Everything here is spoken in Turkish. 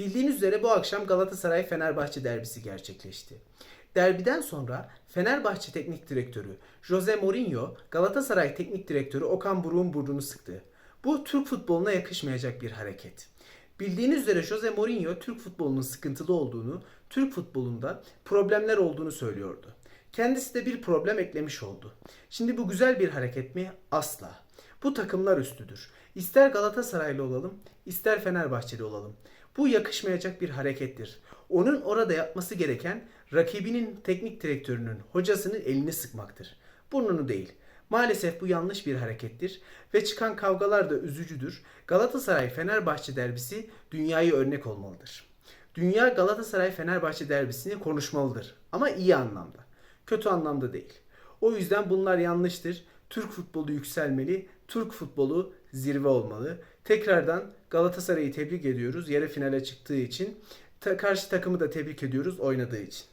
Bildiğiniz üzere bu akşam Galatasaray-Fenerbahçe derbisi gerçekleşti. Derbiden sonra Fenerbahçe Teknik Direktörü Jose Mourinho, Galatasaray Teknik Direktörü Okan Buruk'un burnunu sıktı. Bu Türk futboluna yakışmayacak bir hareket. Bildiğiniz üzere Jose Mourinho Türk futbolunun sıkıntılı olduğunu, Türk futbolunda problemler olduğunu söylüyordu. Kendisi de bir problem eklemiş oldu. Şimdi bu güzel bir hareket mi? Asla. Bu takımlar üstüdür. İster Galatasaraylı olalım, ister Fenerbahçeli olalım. Bu yakışmayacak bir harekettir. Onun orada yapması gereken rakibinin teknik direktörünün, hocasının elini sıkmaktır. Burnunu değil. Maalesef bu yanlış bir harekettir ve çıkan kavgalar da üzücüdür. Galatasaray-Fenerbahçe derbisi dünyayı örnek olmalıdır. Dünya Galatasaray-Fenerbahçe derbisini konuşmalıdır ama iyi anlamda. Kötü anlamda değil. O yüzden bunlar yanlıştır. Türk futbolu yükselmeli, Türk futbolu zirve olmalı. Tekrardan Galatasaray'ı tebrik ediyoruz yarı finale çıktığı için. Ta- karşı takımı da tebrik ediyoruz oynadığı için.